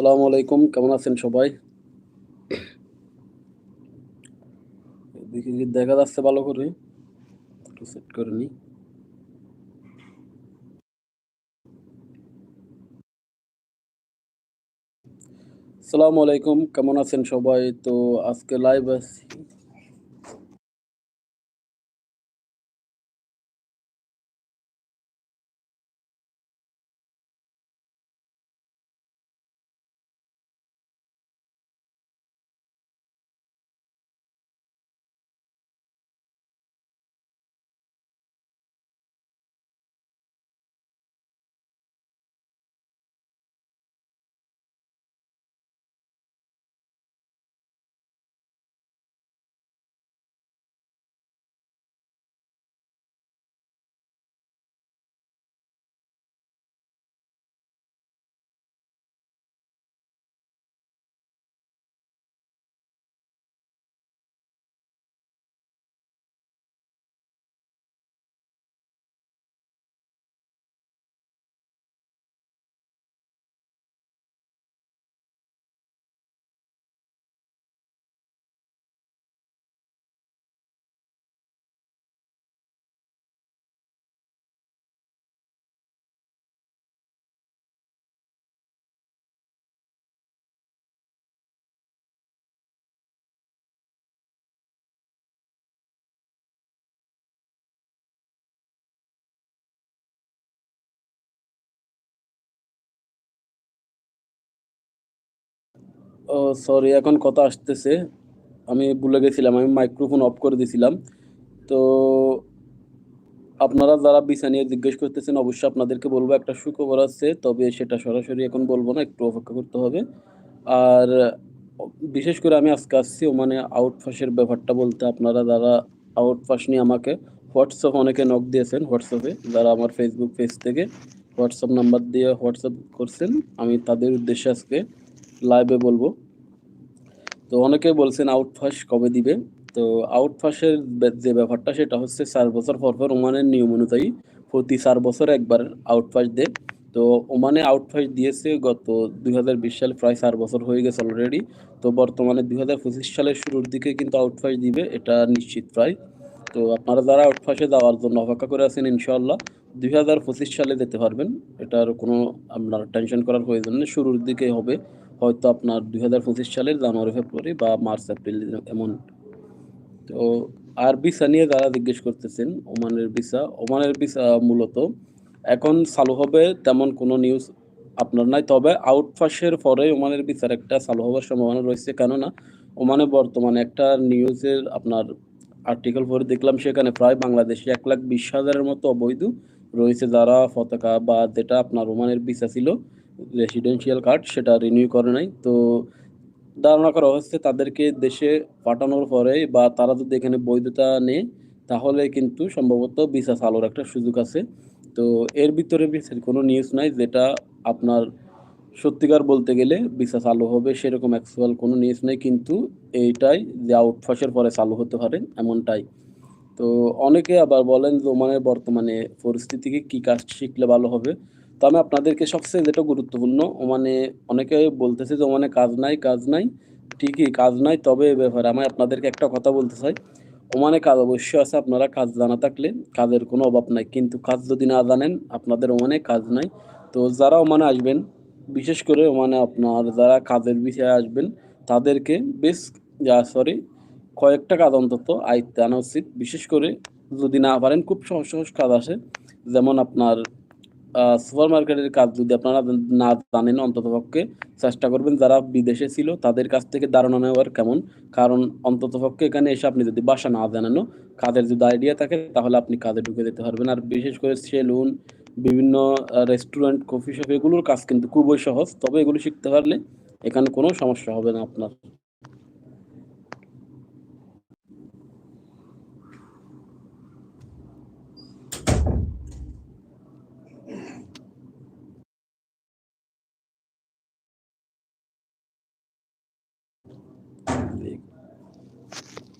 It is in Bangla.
আসসালামু আলাইকুম, কেমন আছেন সবাই? দেখি দেখা যাচ্ছে ভালো করে। একটু সেট করে নি আসসালামু আলাইকুম, কেমন আছেন সবাই? তো আজকে লাইভ আছি। ও সরি এখন কথা আসতেছে। আমি ভুলে গেছিলাম, আমি মাইক্রোফোন অফ করে দিয়েছিলাম তো আপনারা যারা ভিসা নিয়ে জিজ্ঞেস করতেছেন, অবশ্যই আপনাদেরকে বলব, একটা সুখবর আছে, তবে সেটা সরাসরি এখন বলব না, একটু অপেক্ষা করতে হবে। আর বিশেষ করে আমি আজকে আসছি মানে আউটফাসের ব্যাপারটা বলতে, আপনারা যারা আউটফাস নিয়ে আমাকে হোয়াটসঅ্যাপ অনেকে নক দিয়েছেন, হোয়াটসঅ্যাপে, যারা আমার ফেসবুক পেজ থেকে হোয়াটসঅ্যাপ নাম্বার দিয়ে হোয়াটসঅ্যাপ করছেন, আমি তাদের উদ্দেশ্যে আজকে লাইভে বলব। তো অনেকে বলছেন আউটফাস কবে দিবে? তো আউটফাসের যে ব্যাপারটা, সেটা হচ্ছে চার বছর পর পর ওমানের নিয়ম অনুযায়ী প্রতি চার বছর একবার আউটফাস দেয়। তো ওমানে আউটফাস দিয়েছে গত দু হাজার বিশ সালে, প্রায় চার বছর হয়ে গেছে অলরেডি তো বর্তমানে দুই হাজার পঁচিশ সালের শুরুর দিকে কিন্তু আউটফাস দিবে, এটা নিশ্চিত প্রায়। তো আপনারা যারা আউটফাসে যাওয়ার জন্য অপেক্ষা করে আছেন ইনশাল্লাহ দুই সালে যেতে পারবেন। এটার কোনো আপনার টেনশন করার প্রয়োজন নেই, শুরুর দিকে হবে। হয়তো আপনার দুই হাজার পঁচিশ সালের জানুয়ারি, ফেব্রুয়ারি বা মার্চ, এপ্রিল এমন। তো আর ভিসা নিয়ে যারা জিজ্ঞেস করতেছেন, ওমানের ভিসা ওমানের ভিসা মূলত এখন চালু হবে তেমন কোনো নিউজ আপনার নাই, তবে আউটফাসের পরে ওমানের ভিসার একটা চালু হওয়ার সম্ভাবনা রয়েছে। কেননা ওমানে বর্তমানে একটা নিউজের আপনার আর্টিকেল পরে দেখলাম, সেখানে প্রায় বাংলাদেশে এক লাখ বিশ হাজারের মতো অবৈধ রয়েছে যারা পতাকা বা যেটা আপনার ওমানের ভিসা ছিল রেসিডেন্সিয়াল কার্ড সেটা রিনিউ করে নাই। তো ধারণা করা হচ্ছে তাদেরকে দেশে পাঠানোর পরে বা তারা যদি এখানে বৈধতা নেয়, তাহলে কিন্তু সম্ভবত ভিসা চালুর একটা সুযোগ আছে। তো এর ভিতরে কোনো নিউজ নাই, যেটা আপনার সত্যিকার বলতে গেলে ভিসা চালু হবে সেরকম অ্যাকচুয়াল কোনো নিউজ নেই, কিন্তু এইটাই যে আউটফাসের পরে চালু হতে পারে, এমনটাই। তো অনেকে আবার বলেন যে মানে বর্তমানে পরিস্থিতিকে কি কাজ শিখলে ভালো হবে? তো আমি আপনাদেরকে সবচেয়ে যেটা গুরুত্বপূর্ণ মানে অনেকে বলতেছে যে মানে কাজ নাই কাজ নাই। ঠিকই, কাজ নাই, তবে এ ব্যাপারে আমি আপনাদেরকে একটা কথা বলতে চাই। ওমানে কাজ অবশ্যই আছে, আপনারা কাজ জানা থাকলে। কাজের কোনো অভাব নাই, কিন্তু কাজ যদি না জানেন, আপনাদের ওমানে কাজ নাই। তো যারা ওমানে আসবেন, বিশেষ করে ওমানে আপনার যারা কাজের বিষয়ে আসবেন, তাদেরকে বেশ যা সরি কয়েকটা কাজ অন্তত আয়ত্তে আনা উচিত। বিশেষ করে যদি না পারেন, খুব সহজ সহজ কাজ আসে। যেমন আপনার সুপার মার্কেটের কাজ যদি আপনারা না জানেন অন্তত পক্ষে চেষ্টা করবেন যারা বিদেশে ছিল তাদের কাছ থেকে ধারণা নেওয়ার কেমন। কারণ অন্তত পক্ষে এখানে এসে আপনি যদি বাসা না জানানো কাজের যদি আইডিয়া থাকে, তাহলে আপনি কাজে ঢুকে যেতে পারবেন। আর বিশেষ করে সেলুন, বিভিন্ন রেস্টুরেন্ট কফি শপ এগুলোর কাজ কিন্তু খুবই সহজ। তবে এগুলো শিখতে পারলে এখানে কোনো সমস্যা হবে না আপনার।